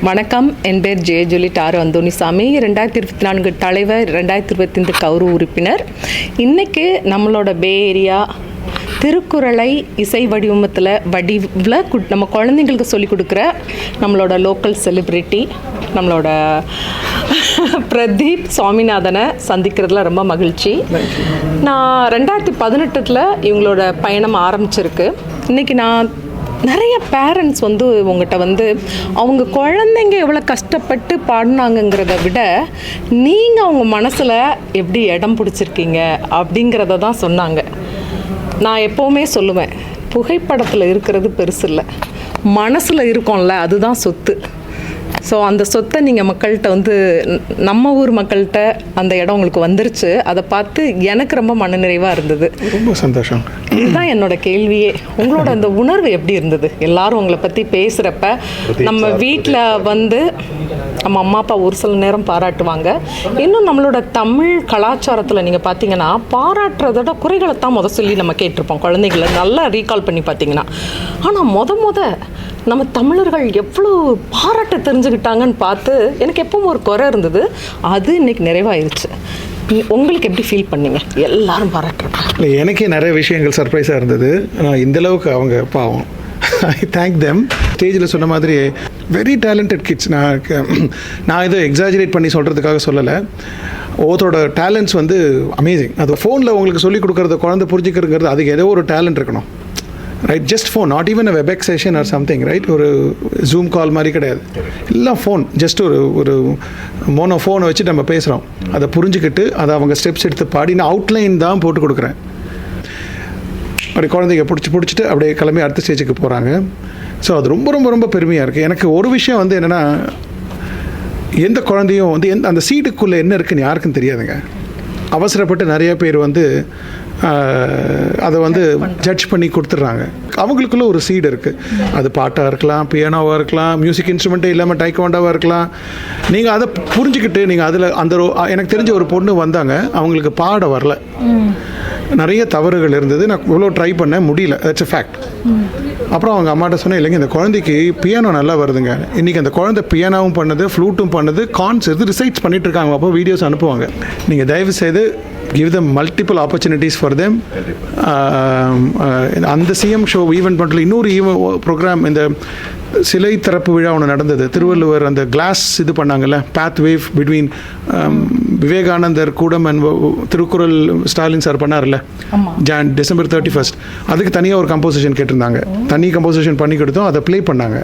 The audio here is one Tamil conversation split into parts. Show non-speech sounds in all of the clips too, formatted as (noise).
வணக்கம். என் பேர் ஜெய ஜூலி டாரு அந்தோனிசாமி ரெண்டாயிரத்தி இருபத்தி நான்கு தலைவர் ரெண்டாயிரத்தி இருபத்தைந்து கௌரவ உறுப்பினர். இன்றைக்கு நம்மளோட பே ஏரியா திருக்குறளை இசை வடிவமத்தில் வடிவில் கு- நம்ம குழந்தைங்களுக்கு சொல்லிக் கொடுக்குற நம்மளோட லோக்கல் செலிப்ரிட்டி நம்மளோட (laughs) பிரதீப் சுவாமிநாதனை சந்திக்கிறதுல ரொம்ப மகிழ்ச்சி. நான் ரெண்டாயிரத்தி பதினெட்டில் இவங்களோட பயணம் ஆரம்பிச்சிருக்கு. இன்றைக்கி நான் நிறைய பேரண்ட்ஸ் வந்து உங்கள்கிட்ட வந்து அவங்க குழந்தைங்க எவ்வளோ கஷ்டப்பட்டு பாடினாங்கங்கிறத விட நீங்கள் அவங்க மனசில் எப்படி இடம் பிடிச்சிருக்கீங்க அப்படிங்கிறத தான் சொன்னாங்க. நான் எப்போவுமே சொல்லுவேன் புகைப்படத்தில் இருக்கிறது பெருசு இல்லை. மனசில் இருக்கோம்ல அதுதான் சொத்து. ஸோ அந்த சொத்தை நீங்கள் மக்கள்கிட்ட வந்து நம்ம ஊர் மக்கள்கிட்ட அந்த இடம் உங்களுக்கு வந்துருச்சு. அதை பார்த்து எனக்கு ரொம்ப மனநிறைவாக இருந்தது. ரொம்ப சந்தோஷம். இதுதான் என்னோட கேள்வியே. உங்களோட அந்த உணர்வு எப்படி இருந்தது? எல்லாரும் உங்களை பற்றி பேசுகிறப்ப நம்ம வீட்டில் வந்து நம்ம அம்மா அப்பா ஒரு சில நேரம் பாராட்டுவாங்க. இன்னும் நம்மளோட தமிழ் கலாச்சாரத்தில் நீங்கள் பார்த்தீங்கன்னா பாராட்டுறதோட குறைகளை தான் முத சொல்லி நம்ம கேட்டிருப்போம். குழந்தைகளை நல்லா ரீகால் பண்ணி பார்த்தீங்கன்னா ஆனால் முத முத நம்ம தமிழர்கள் எவ்வளோ பாராட்ட தெரிஞ்சுக்கிட்டாங்கன்னு பார்த்து எனக்கு எப்பவும் ஒரு குறை இருந்தது. அது இன்னைக்கு நிறைவாயிருச்சு. உங்களுக்கு எப்படி ஃபீல் பண்ணீங்க? எல்லாரும் பாராட்டுறாங்க. இல்லை எனக்கே நிறைய விஷயங்கள் சர்ப்ரைஸாக இருந்தது. ஆனால் இந்த அளவுக்கு அவங்க பாவம். ஐ தேங்க் தெம் ஸ்டேஜில் சொன்ன மாதிரி வெரி டேலண்டட் கிட்ஸ் நான் நான் இதை எக்ஸாஜிரேட் பண்ணி சொல்கிறதுக்காக சொல்லலை. ஒவ்வொருத்தரோட டேலண்ட்ஸ் வந்து அமேசிங் அது ஃபோனில் உங்களுக்கு சொல்லிக் கொடுக்குறது குழந்தை புரிஞ்சுக்கிறதுங்கிறது அதுக்கு ஏதோ ஒரு டேலண்ட் இருக்கணும். Right just phone not even a Webex session or something right ஒரு ஜூம் கால் மாதிரி கிடையாது எல்லாம் ஃபோன் ஜஸ்ட் ஒரு ஒரு மோனோ ஃபோனை வச்சு நம்ம பேசுகிறோம் அதை புரிஞ்சுக்கிட்டு அதை அவங்க ஸ்டெப்ஸ் எடுத்து பாடி நான் அவுட்லைன் தான் போட்டு கொடுக்குறேன். அப்படி குழந்தைங்க பிடிச்சி பிடிச்சிட்டு அப்படியே கிளம்பி அடுத்த ஸ்டேஜுக்கு போகிறாங்க ஸோ அது ரொம்ப ரொம்ப ரொம்ப பெருமையாக இருக்குது எனக்கு ஒரு விஷயம் வந்து என்னென்னா எந்த குழந்தையும் வந்து எந்த அந்த சீட்டுக்குள்ளே என்ன இருக்குன்னு யாருக்கும் தெரியாதுங்க. அவசரப்பட்டு நிறைய பேர் வந்து அதை வந்து ஜட்ஜ் பண்ணி கொடுத்துட்றாங்க. அவங்களுக்குள்ள ஒரு சீடு இருக்குது அது பாட்டாக இருக்கலாம் பியானோவாக இருக்கலாம் மியூசிக் இன்ஸ்ட்ருமெண்ட்டே இல்லாமல் டைக்கோண்டாவாக இருக்கலாம். நீங்கள் அதை புரிஞ்சுக்கிட்டு நீங்கள் அதில் அந்த ரோ- எனக்கு தெரிஞ்ச ஒரு பொண்ணு வந்தாங்க. அவங்களுக்கு பாட வரல. நிறைய தவறுகள் இருந்தது. நான் இவ்வளோ ட்ரை பண்ணேன் முடியல. தட்ஸ் எ ஃபேக்ட் அப்புறம் அவங்க அம்மாட்ட சொன்னேன் இல்லைங்க இந்த குழந்தைக்கு பியானோ நல்லா வருதுங்க. இன்றைக்கி அந்த குழந்தை பியானோவும் பண்ணுது ஃப்ளூட்டும் பண்ணுது கான்ஸ் இது ரிசைட்ஸ் பண்ணிகிட்டு இருக்காங்க. அப்போ வீடியோஸ் அனுப்புவாங்க. நீங்கள் தயவு செய்து give them multiple opportunities for them. அந்த சிஎம் ஷோ ஈவெண்ட் பண்ணுறதுல இன்னொரு ப்ரோக்ராம் இந்த சிலை திறப்பு விழா ஒன்று நடந்தது. திருவள்ளுவர் அந்த கிளாஸ் இது பண்ணாங்கல்ல பாத் வேவ் பிட்வீன் விவேகானந்தர் கூடம் அண்ட் திருக்குறள் ஸ்டாலின் சார் பண்ணார்ல ஜான் டிசம்பர் தேர்ட்டி ஃபர்ஸ்ட் அதுக்கு தனியாக ஒரு கம்போசிஷன் கேட்டிருந்தாங்க. தனி கம்போசிஷன் பண்ணி கொடுத்தோம் அதை ப்ளே பண்ணாங்க.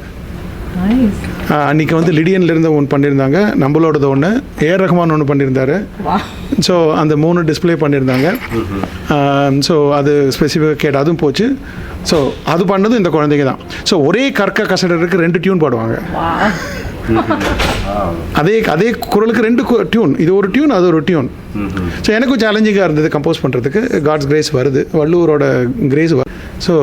அன்னைக்கு வந்து லிடியன்ல இருந்து ஒன்று பண்ணியிருந்தாங்க நம்மளோடது ஒன்று ஏஆர் ரஹ்மான் ஒன்று பண்ணியிருந்தாரு ஸோ அந்த மூணு டிஸ்ப்ளே பண்ணியிருந்தாங்க ஸோ அது ஸ்பெசிஃபிக்காக கேட்டு அதுவும் போச்சு. ஸோ அது பண்ணதும் இந்த குழந்தைங்க தான். ஸோ ஒரே கற்க கசடருக்கு ரெண்டு டியூன் பாடுவாங்க. (laughs) அதே அதே குரலுக்கு ரெண்டு டியூன் இது ஒரு டியூன் அது ஒரு டியூன் ஸோ எனக்கும் சேலஞ்சிங்காக இருந்தது கம்போஸ் பண்ணுறதுக்கு காட்ஸ் கிரேஸ் வருது. வள்ளுவரோட கிரேஸ் வரும் so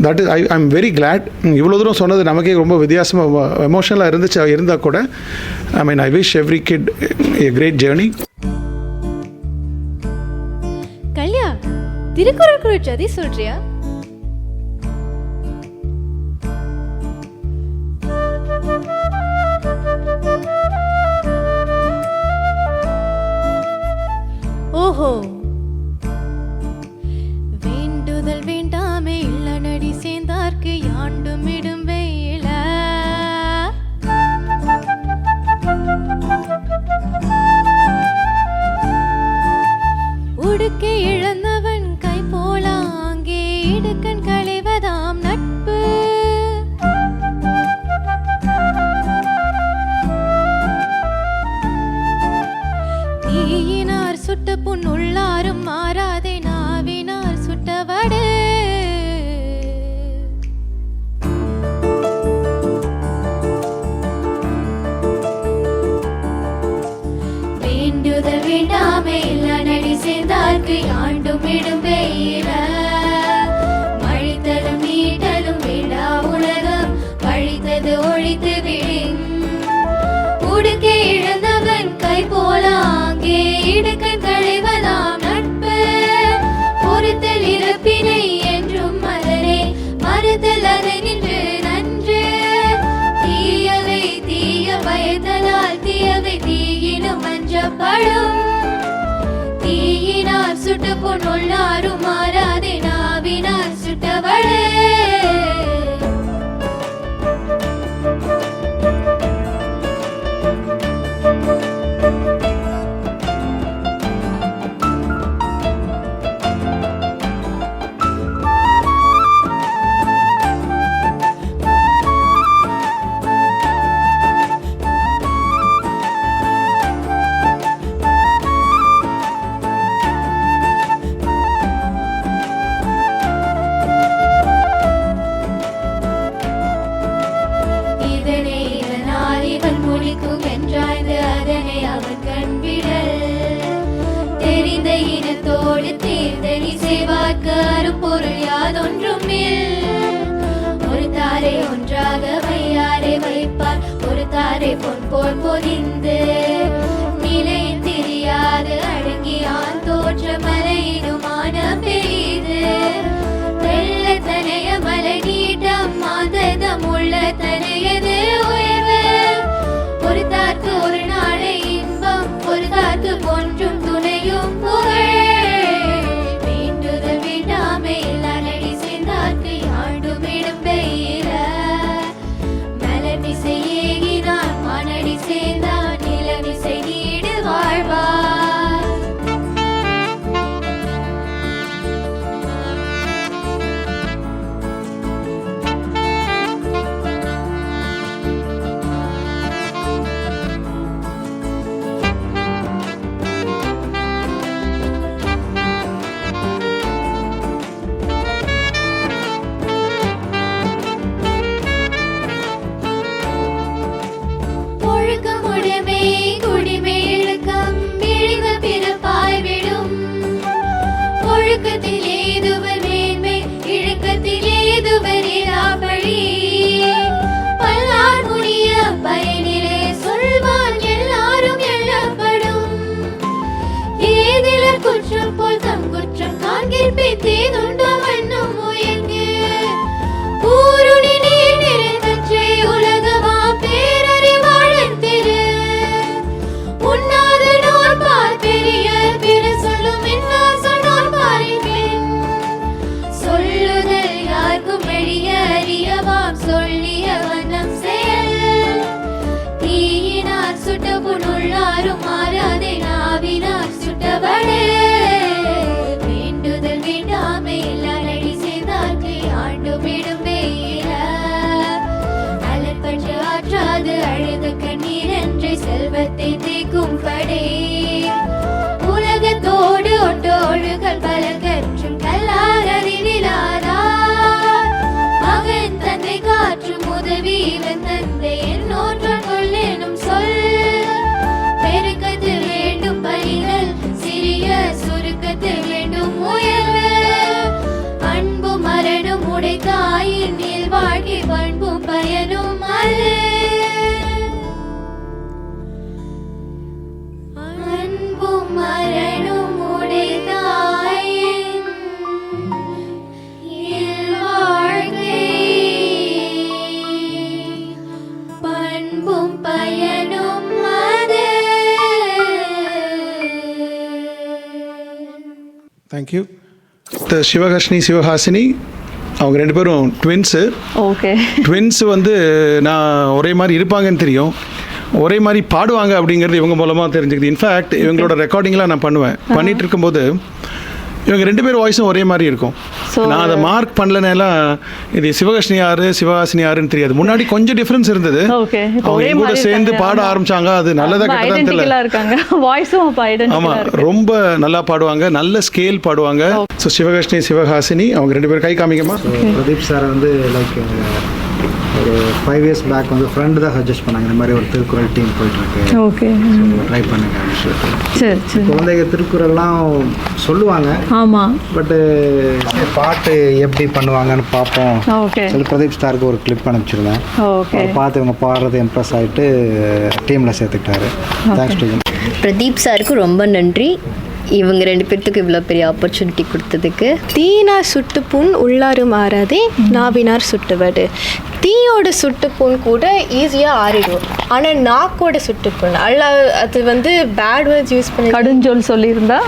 that is I I am very glad இவ்வளோ தூரம் சொன்னது நமக்கே ரொம்ப வித்தியாசமாக எமோஷனலாக இருந்துச்சு இருந்தால் கூட I mean I wish every kid a great journey கல்யா Thirukkural குரட்சி சொல்றியா? ওহো ஒன்றாக வையாரை வைப்பார்? ஒரு தாரை பொன் போல் பொதிந்து நிலை தெரியாது. அடங்கியான் தோற்ற மலையினுமான பெரிது. வெள்ளத்தனைய மலை நீட்டம் மாததம் உள்ள யாருக்கும் அறியவாம் சொல்லிய வண்ணம் செயல். தீயினார் சுட்ட புண்ணுள்ளாரும் மாறாதே பண்பும் பயனும் அல்ல அன்பும் மரணம் உடை தாயின் இல்வாழ்க்கை பண்பும் பயனும் அது தேங்க்யூ சிவகாஷினி சிவஹாசினி அவங்க ரெண்டு பேரும் ட்வின்ஸு ஓகே ட்வின்ஸ் வந்து நான் ஒரே மாதிரி இருப்பாங்கன்னு தெரியும். ஒரே மாதிரி பாடுவாங்க அப்படிங்கிறது இவங்க மூலமாக தெரிஞ்சுக்குது. இன்ஃபேக்ட் இவங்களோட ரெக்கார்டிங்லாம் நான் பண்ணுவேன். பண்ணிட்டு இருக்கும்போது இவங்க ரெண்டு பேர் வாய்ஸும் ஒரே மாதிரி இருக்கும். நான் அதை மார்க் பண்ணலனாலாம் இது சிவகாஷினி யாரு சிவகாசினி யாருன்னு தெரியாது. முன்னாடி கொஞ்சம் டிஃப்ரென்ஸ் இருந்தது. ஓகே அவங்க என் கூட சேர்ந்து பாட ஆரம்பிச்சாங்க. அது நல்லதா கெட்டதா தெரியல. (laughs) ஆமா ரொம்ப நல்லா பாடுவாங்க. நல்ல ஸ்கேல் பாடுவாங்க. ஸோ சிவகாஷ்ணி சிவஹாசினி அவங்க ரெண்டு பேரும் கை காமிக்கமா பிரதீப் சார் வந்து லைக் ஒரு ஃபைவ் இயர்ஸ் பேக் வந்து ஃப்ரெண்டு தான் சஜஸ்ட் பண்ணாங்க. இந்த மாதிரி ஒரு திருக்குறள் டீம் போயிட்டுருக்கு. ஓகே ட்ரை பண்ணுங்க சரி சரி. குழந்தைங்க திருக்குறள்லாம் சொல்லுவாங்க. ஆமா. பட்டு பாட்டு எப்படி பண்ணுவாங்கன்னு பார்ப்போம். ஓகே சொல்லி பிரதீப் சாருக்கு ஒரு கிளிப் அனுப்பிச்சிருந்தேன். ஓகே பார்த்து இவங்க பாடுறது இம்ப்ரெஸ் ஆகிட்டு டீமில் சேர்த்துக்கிட்டாரு. தேங்க்ஸ் டு பிரதீப் சாருக்கு ரொம்ப நன்றி. இவங்க ரெண்டு பேர்த்துக்கு இவ்வளோ பெரிய ஆப்பர்ச்சுனிட்டி கொடுத்ததுக்கு. தீயினார் சுட்டு புண் உள்ளாறு மாறாதே நாவினார் சுட்டுவடு தீயோட சுட்டு புண் கூட ஈஸியாக ஆறிடும். ஆனால் நாக்கோட சுட்டு புண் அல்ல அது வந்து பேட் வேர்ட்ஸ் யூஸ் பண்ணி கடுஞ்சொல் சொல்லியிருந்தா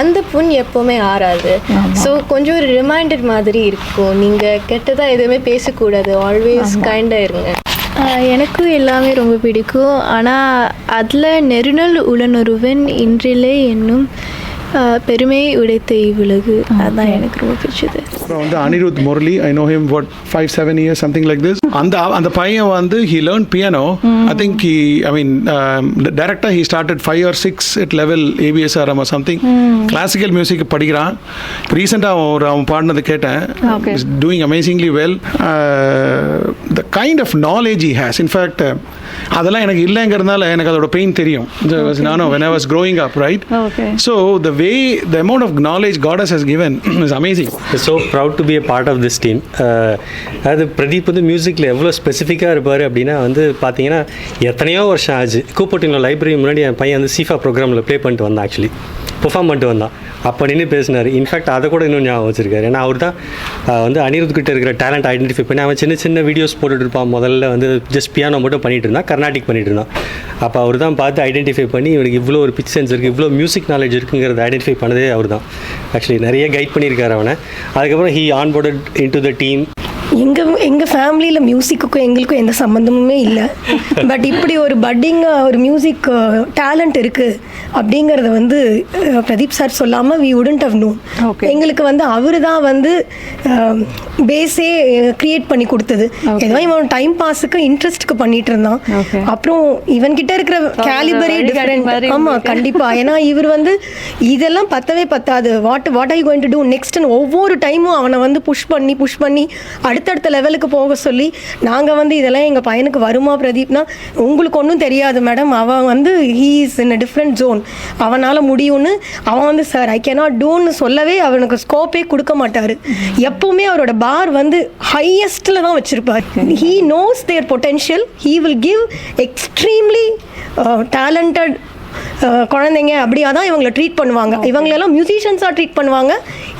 அந்த புண் எப்போவுமே ஆறாது. ஸோ கொஞ்சம் ஒரு ரிமைண்டர் மாதிரி இருக்கும். நீங்கள் கெட்டதாக எதுவுமே பேசக்கூடாது. ஆல்வேஸ் கைண்டாக இருங்க. எனக்கும் எல்லாமே ரொம்ப பிடிக்கும். ஆனால் அதில் நெருநல் உளனுருவன் இன்றிலே என்னும் பெருமை உடைத்த இவ்வுலகு. அதுதான் எனக்கு ரொம்ப பிடிச்சது. அப்புறம் வந்து Anirudh Murali I know him what five seven years something like this அந்த அந்த பையன் வந்து he learn piano I think he I mean டேரக்டாக he started five or six at level ABSR something classical music படிக்கிறான். ரீசெண்டாக ஒரு அவன் பாடினது கேட்டேன். Okay. Doing amazingly well the kind of knowledge he has in fact அதெல்லாம் எனக்கு இல்லைங்கிறதுனால எனக்கு அதோட பெயின் தெரியும். நானும் when I was growing up right. So the way the amount of knowledge God's has given is amazing so proud to be a part of this team அது பிரதீப் வந்து மியூசிக்கில் எவ்வளோ ஸ்பெசிஃபிக்காக இருப்பார் அப்படின்னா வந்து பார்த்தீங்கன்னா எத்தனையோ வருஷம் ஆச்சு. கூப்பட்டினோட லைப்ரரி முன்னாடி என் பையன் வந்து சீஃபா ப்ரோக்ராமில் ப்ளே பண்ணிட்டு வந்தான் ஆக்சுவலி பெர்ஃபார்ம் பண்ணிட்டு வந்தான். அப்போ நின்று பேசினார். இன்ஃபேக்ட் அதை கூட இன்னும் ஞாபகம் வச்சிருக்காரு. ஏன்னா அவர் தான் வந்து அனிருத் கிட்ட இருக்கிற டேலண்ட் ஐடென்டிஃபை பண்ணி அவன் சின்ன சின்ன வீடியோஸ் போட்டுட்டு இருப்பான். முதல்ல வந்து ஜஸ்ட் பியானோ மட்டும் பண்ணிட்டு இருந்தான். கர்நாடிக் பண்ணிட்டு இருந்தான். அப்போ அவர் தான் பார்த்து ஐடென்டிஃபை பண்ணி இவனுக்கு இவ்வளோ ஒரு பிச் சென்ஸ் இருக்குது இவ்வளோ மியூசிக் நாலேஜ் இருக்குங்கிறத ஐடென்டிஃபை பண்ணதே அவர் தான் ஆக்சுவலி நிறைய கைட் பண்ணியிருக்காரு அவனை. அதுக்கப்புறம் he onboarded into the team எங்கள் எங்கள் ஃபேமிலியில் மியூசிக்குக்கும் எங்களுக்கும் எந்த சம்மந்தமுமே இல்லை. பட் இப்படி ஒரு பட்டிங்காக ஒரு மியூசிக் டேலண்ட் இருக்குது அப்படிங்கிறத வந்து பிரதீப் சார் சொல்லாமல் we wouldn't have know Okay. எங்களுக்கு வந்து அவர் தான் வந்து பேஸே கிரியேட் பண்ணி கொடுத்தது. ஏதோ இவன் டைம் பாஸுக்கு இன்ட்ரெஸ்ட்டுக்கு பண்ணிட்டு இருந்தான். அப்புறம் இவன் கிட்ட இருக்கிற கேலிபரே டிஃப்ரெண்ட் ஆமாம் உங்களுக்கு. கண்டிப்பா. ஏன்னா இவர் வந்து இதெல்லாம் பத்தவே பத்தாது. What what I going to do next ஒவ்வொரு டைமும் அவனை வந்து புஷ் பண்ணி புஷ் பண்ணி அடுத்தடுத்த லெவலுக்கு போக சொல்லி நாங்கள் வந்து இதெல்லாம் எங்கள் பையனுக்கு வருமா பிரதீப்னா உங்களுக்கு ஒன்றும் தெரியாது மேடம் அவன் வந்து he is in a different zone அவனால் முடியும்னு அவன் வந்து சார் ஐ கேனாட் டூன்னு சொல்லவே அவனுக்கு ஸ்கோப்பே கொடுக்க மாட்டார். எப்பவுமே அவரோட பார் வந்து ஹையஸ்டில் தான் வச்சுருப்பார். He knows their potential he will give extremely talented குழந்தைங்க அப்படியா தான் இவங்களை ட்ரீட் பண்ணுவாங்க. இவங்களெல்லாம் மியூசிஷியன்ஸாக ட்ரீட் பண்ணுவாங்க.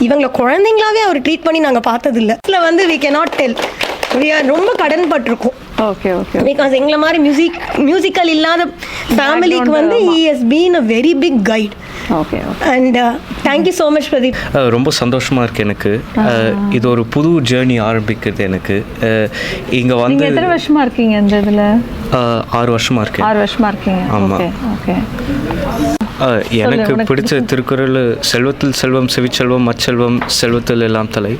இவங்களை குழந்தைங்களாவே அவர் ட்ரீட் பண்ணி நாங்கள் பார்த்ததில்ல. இதில் வந்து வி கேனாட் டெல் ரொம்ப கடன் பட்டிருக்கோம் ஓகே ஓகே பிகாஸ் எங்களை மாதிரி மியூசிக் மியூசிக்கல் இல்லாத ஃபேமிலிக்கு வந்து he has been a very big guide okay and thank you so much Pradeep ரொம்ப சந்தோஷமாக இருக்குது எனக்கு. அஹ் இது ஒரு புது ஜேர்னி ஆரம்பிக்குது எனக்கு. இங்கே வந்து எத்தனை வருஷமா இருக்கீங்க இந்த இதுல? ஆறு வருஷமாக இருக்கேன். ஆறு வருஷமா இருக்கீங்க. ஆமா. ஓகே எனக்கு பிடிச்ச திருக்குறள் செல்வத்தில் செல்வம் செவிச்செல்வம் அச்செல்வம் செல்வத்தில் எல்லாம் தலை.